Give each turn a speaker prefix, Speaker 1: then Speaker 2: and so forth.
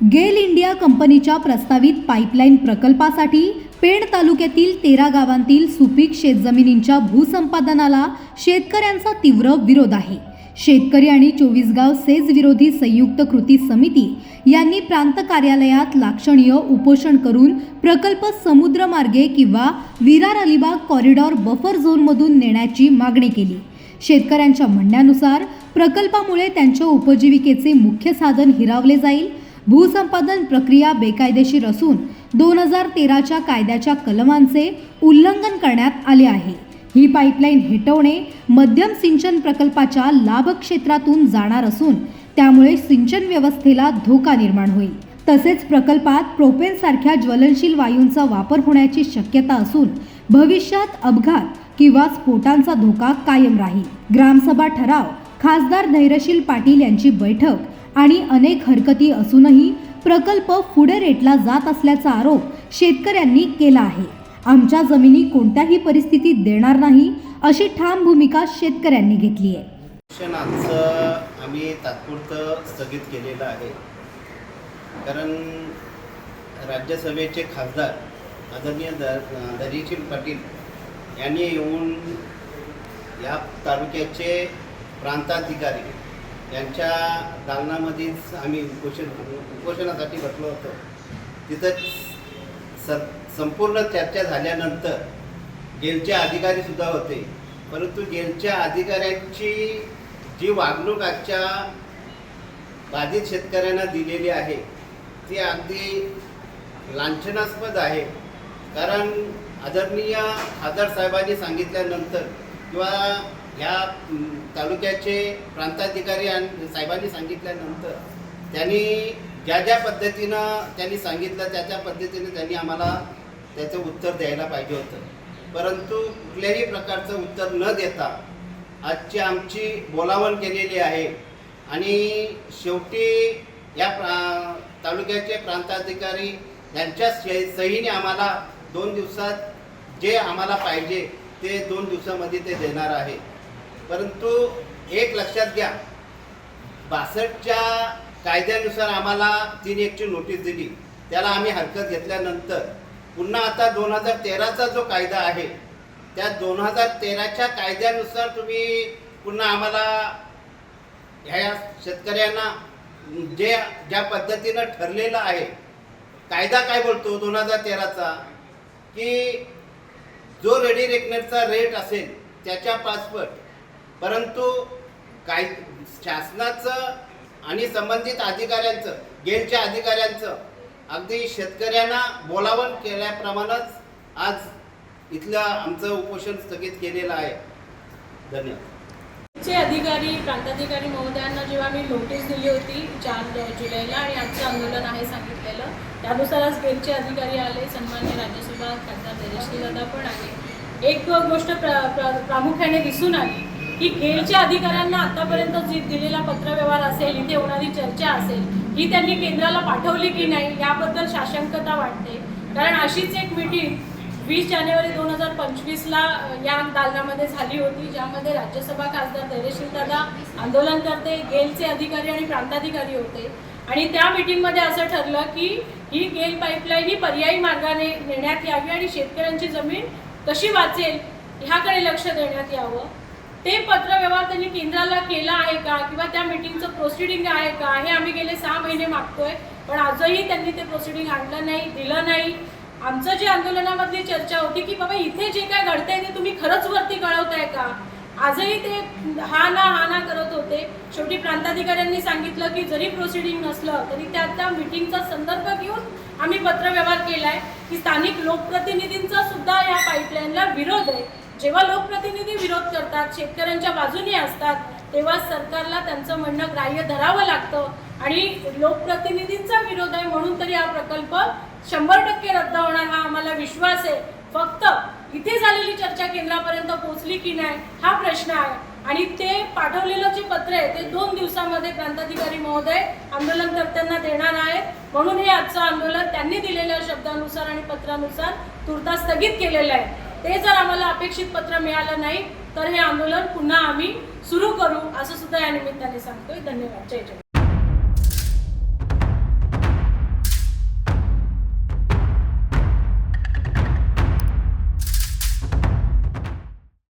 Speaker 1: गेल इंडिया कंपनीच्या प्रस्तावित पाईपलाईन प्रकल्पासाठी पेण तालुक्यातील तेरा गावांतील सुपीक शेतजमिनींच्या भूसंपादनाला शेतकऱ्यांचा तीव्र विरोध आहे. शेतकरी आणि चोवीसगाव सेज विरोधी संयुक्त कृती समिती यांनी प्रांत कार्यालयात लाक्षणीय उपोषण करून प्रकल्प समुद्रमार्गे किंवा विरार अलिबाग कॉरिडॉर बफर झोनमधून नेण्याची मागणी केली. शेतकऱ्यांच्या म्हणण्यानुसार प्रकल्पामुळे त्यांच्या उपजीविकेचे मुख्य साधन हिरावले जाईल भूसंपादन प्रक्रिया बेकायदेशीर असून दोन हजार तेराच्या कायद्याच्या कलमांचे उल्लंघन करण्यात आले आहे. ही पाईपलाईन हटवणे मध्यम सिंचन प्रकल्पाच्या लाभक्षेत्रातून जाणार असून त्यामुळे सिंचन व्यवस्थेला धोका निर्माण होईल. तसेच प्रकल्पात प्रोपेनसारख्या ज्वलनशील वायूंचा वापर होण्याची शक्यता असून भविष्यात अपघात किंवा स्फोटांचा धोका कायम राहील. ग्रामसभा ठराव खासदार धैर्यशील पाटील यांची बैठक आणि अनेक हरकती असूनही प्रकल्प पुढे रेटला जात असल्याचा आरोप शेतकऱ्यांनी केला आहे. आमच्या जमिनी कोणत्याही परिस्थितीत देणार नाही अशी ठाम भूमिका शेतकऱ्यांनी घेतली आहे.
Speaker 2: शिक्षण आमचं आम्ही तात्पुरतं स्थगित केलेलं आहे. कारण राज्यसभेचे खासदार आदरणीय दर धैर्यशील पाटील यांनी येऊन या तालुक्याचे प्रांताधिकारी यांच्या दालनामध्येच आम्ही उपोषण उपोषणासाठी बसलो होतो. तिथं स संपूर्ण चर्चा झाल्यानंतर गेलचे अधिकारीसुद्धा होते. परंतु गेलच्या अधिकाऱ्यांची जी वागणूक आजच्या बाधित शेतकऱ्यांना दिलेली आहे ती अगदी लांछनास्पद आहे. कारण आदरणीय खासदार साहेबांनी सांगितल्यानंतर किंवा ह्या तालुक्याचे प्रांताधिकारी आणि साहेबांनी सांगितल्यानंतर त्यांनी ज्या ज्या पद्धतीनं त्यांनी सांगितलं त्या त्या पद्धतीने त्यांनी आम्हाला त्याचं उत्तर द्यायला पाहिजे होतं. परंतु कुठल्याही प्रकारचं उत्तर न देता आजची आमची बोलावण केलेली आहे आणि शेवटी या प्रा तालुक्याचे प्रांताधिकारी यांच्या सही सहीने आम्हाला दोन दिवसात जे आम्हाला पाहिजे ते दोन दिवसामध्ये ते देणार आहे. परंतु एक लक्षात घ्या. बासष्टच्या कायद्यानुसार आम्हाला तीन एकची नोटीस दिली. त्याला आम्ही हरकत घेतल्यानंतर पुन्हा आता दोन हजार तेराचा जो कायदा आहे त्या दोन हजार तेराच्या कायद्यानुसार तुम्ही पुन्हा आम्हाला ह्या शेतकऱ्यांना जे ज्या पद्धतीनं ठरलेलं आहे कायदा काय बोलतो दोन हजार तेराचा? की जो रेडी रेकनरचा रेट असेल त्याच्या पाचपट परंतु काय शासनाचं आणि संबंधित अधिकाऱ्यांचं गेलच्या अधिकाऱ्यांचं अगदी शेतकऱ्यांना बोलावण केल्याप्रमाणेच आज इथलं आमचं उपोषण स्थगित केलेलं आहे. धन्यवाद.
Speaker 3: चे अधिकारी प्रांताधिकारी महोदयांना जेव्हा मी नोटीस दिली होती चार जुलैला आणि आजचं आंदोलन आहे सांगितलेलं त्यानुसार आज गेलचे अधिकारी आले सन्मान्य राज्यसभा खासदार तेजस्वी दादा पण आले. एक गोष्ट प्र, प्र, प्रामुख्याने दिसून आली की गेलच्या अधिकाऱ्यांना आतापर्यंत जी दिलेला पत्रव्यवहार असेल इथे होणारी चर्चा असेल ही त्यांनी केंद्राला पाठवली की नाही याबद्दल साशंकता वाटते. कारण अशीच एक मिटिंग वीस जानेवारी दोन हजार पंचवीसला या दालनामध्ये झाली होती ज्यामध्ये राज्यसभा खासदार धैर्यशील दादा आंदोलनकर्ते गेलचे अधिकारी आणि प्रांताधिकारी होते. आणि त्या मिटिंगमध्ये असं ठरलं की ही गेल पाईपलाईन ही पर्यायी मार्गाने नेण्यात यावी आणि शेतकऱ्यांची जमीन कशी वाचेल ह्याकडे लक्ष देण्यात यावं. ते पत्रव्यवहार त्यांनी केंद्राला केला आहे का? किंवा त्या मीटिंगचं प्रोसिडिंग आहे का? हे आम्ही गेले सहा महिने मागतोय पण आजही त्यांनी ते प्रोसिडिंग आणलं नाही दिलं नाही. आमचं जे आंदोलनामधली चर्चा होती की बाबा इथे जे काय घडतंय ते तुम्ही खरंच वरती कळवताय का? आजही ते हा ना हा ना करत होते. शेवटी प्रांताधिकाऱ्यांनी सांगितलं की जरी प्रोसिडिंग नसलं तरी त्या त्या मिटिंगचा संदर्भ घेऊन आम्ही पत्रव्यवहार केलाय. की स्थानिक लोकप्रतिनिधींचा सुद्धा या पाईपलाईनला विरोध आहे. जेव्हा लोकप्रतिनिधी विरोध करतात शेतकऱ्यांच्या बाजूने असतात तेव्हा सरकारला त्यांचं म्हणणं ग्राह्य धरावं लागतं. आणि लोकप्रतिनिधींचा विरोध आहे म्हणून तरी हा प्रकल्प शंभर टक्के रद्द होणार हा आम्हाला विश्वास आहे. फक्त इथे झालेली चर्चा केंद्रापर्यंत पोहोचली की नाही हा प्रश्न आहे. आणि ते पाठवलेलं जे पत्र आहे ते दोन दिवसामध्ये प्रांताधिकारी महोदय आंदोलनकर्त्यांना देणार आहेत. म्हणून हे आजचं आंदोलन त्यांनी दिलेल्या शब्दानुसार आणि पत्रानुसार तुर्तास स्थगित केलेलं आहे. ते जर आम्हाला अपेक्षित पत्र मिळालं नाही तर हे आंदोलन पुन्हा आम्ही सुरू करू असं सुद्धा या निमित्ताने सांगतोय. धन्यवाद. जय जय